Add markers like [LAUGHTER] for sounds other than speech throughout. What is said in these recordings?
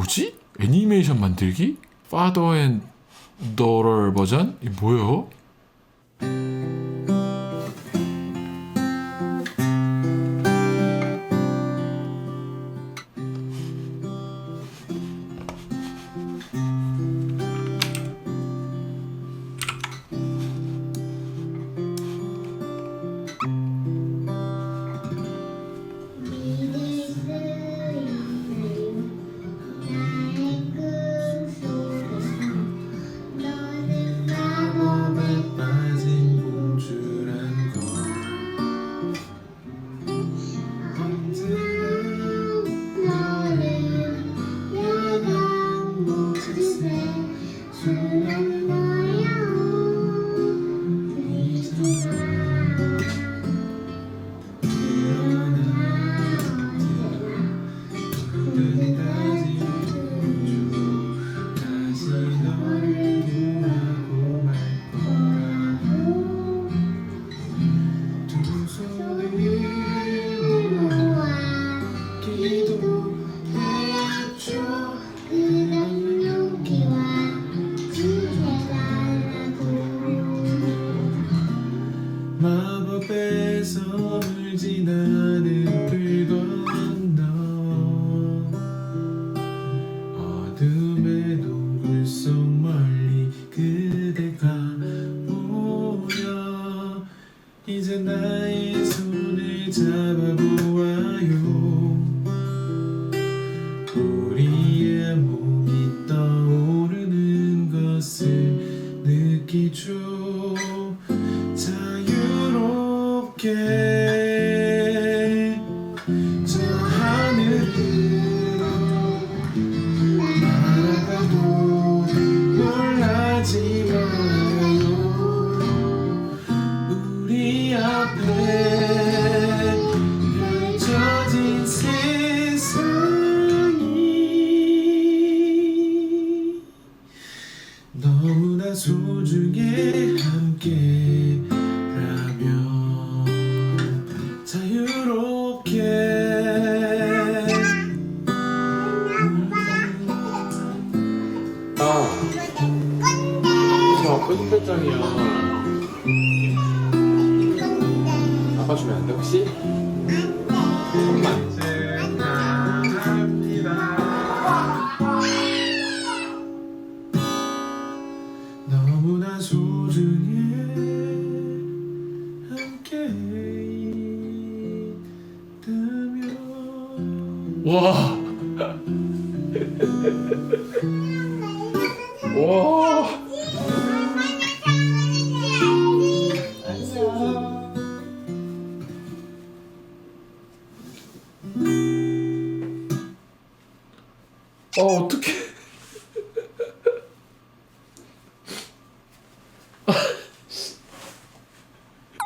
뭐지? 애니메이션 만들기? Father and Daughter 버전? 이 뭐예요? 기 느끼죠 자유롭게 저 하늘을 날아가도 놀라지 마요. 우리 앞에 저편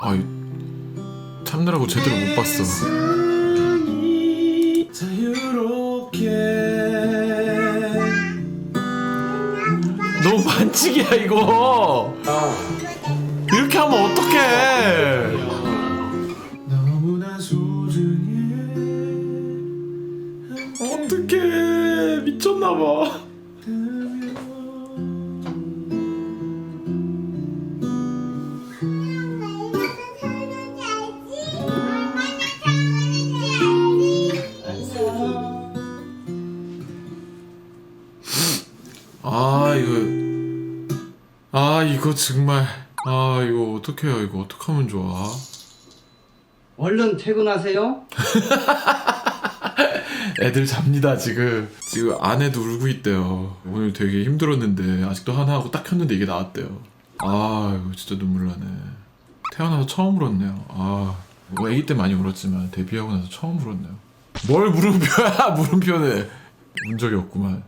아이, 참느라고 제대로 못 봤어. 너무 반칙이야, 이거. 이렇게 하면 어떡해. 어떡해. 미쳤나봐. 이거 정말. 아, 이거 어떡해요. 이거 어떡하면 좋아. 얼른 퇴근하세요. [LAUGHS] 애들 잡니다 지금. 지금 아내도 울고 있대요. 오늘 되게 힘들었는데 아직도 하나 하고 딱 켰는데 이게 나왔대요. 아 이거 진짜 눈물 나네. 태어나서 처음 울었네요. 아뭐 아기 때 많이 울었지만 데뷔하고 나서 처음 울었네요. 뭘 물음표야? [LAUGHS] 물음표는 운 적이 없구만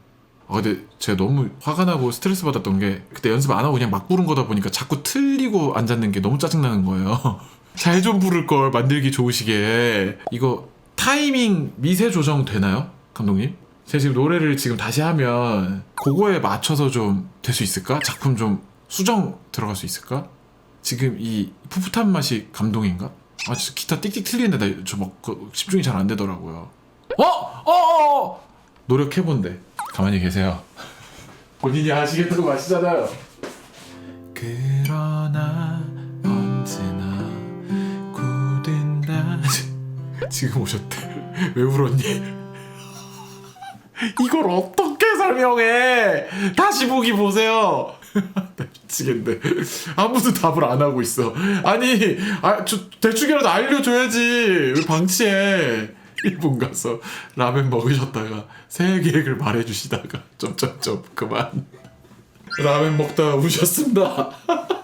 아 근데 제가 너무 화가 나고 스트레스 받았던 게 그때 연습 안 하고 그냥 막 부른 거다 보니까 자꾸 틀리고 앉았는 게 너무 짜증나는 거예요 [LAUGHS] 잘 좀 부를 걸 만들기 좋으시게 이거 타이밍 미세 조정 되나요 감독님? 제가 지금 노래를 지금 다시 하면 그거에 맞춰서 좀 될 수 있을까? 작품 좀 수정 들어갈 수 있을까? 지금 이 풋풋한 맛이 감동인가? 아 진짜 기타 띡띡 틀리는데 나 저막 그 집중이 잘 안 되더라고요 어? 어? 어? 어? 노력해본대 가만히 계세요. 본인이 하시겠다고 하시잖아요. 그러나 언제나 굳은 나 [LAUGHS] 지금 오셨대. 왜 울었니? [LAUGHS] 이걸 어떻게 설명해? 다시 보기 보세요. [LAUGHS] 나 미치겠네. 아무도 답을 안 하고 있어. 아니, 아, 저 대충이라도 알려줘야지. 왜 방치해? 일본 가서 라면 먹으셨다가 새해 계획을 말해주시다가 [LAUGHS] 점점점 그만. 라면 먹다가 우셨습니다. [LAUGHS]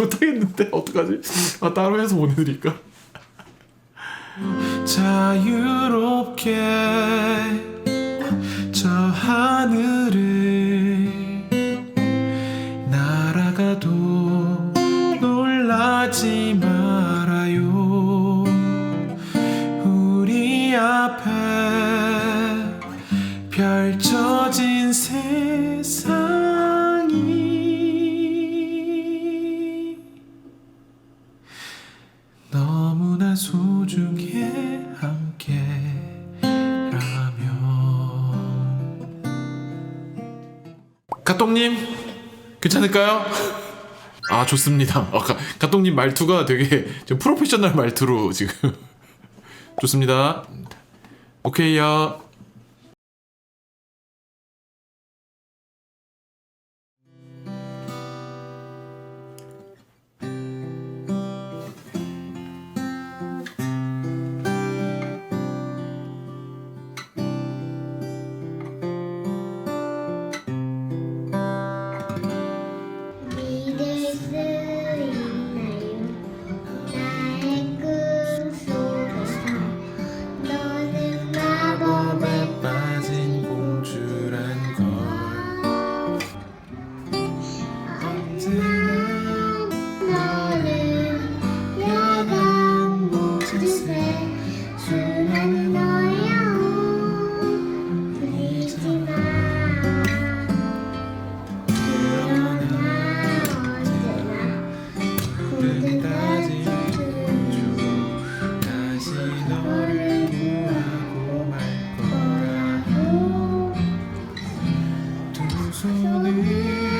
못하겠는데 어떡하지? 아 따로 해서 보내드릴까? 자유롭게 펼쳐진 세상이 너무나 소중해 함께라면 가똥님 괜찮을까요? [LAUGHS] 아 좋습니다. 아, 가, 가똥님 말투가 되게 좀 프로페셔널 말투로 지금 [LAUGHS] 좋습니다. 오케이요. 祝你。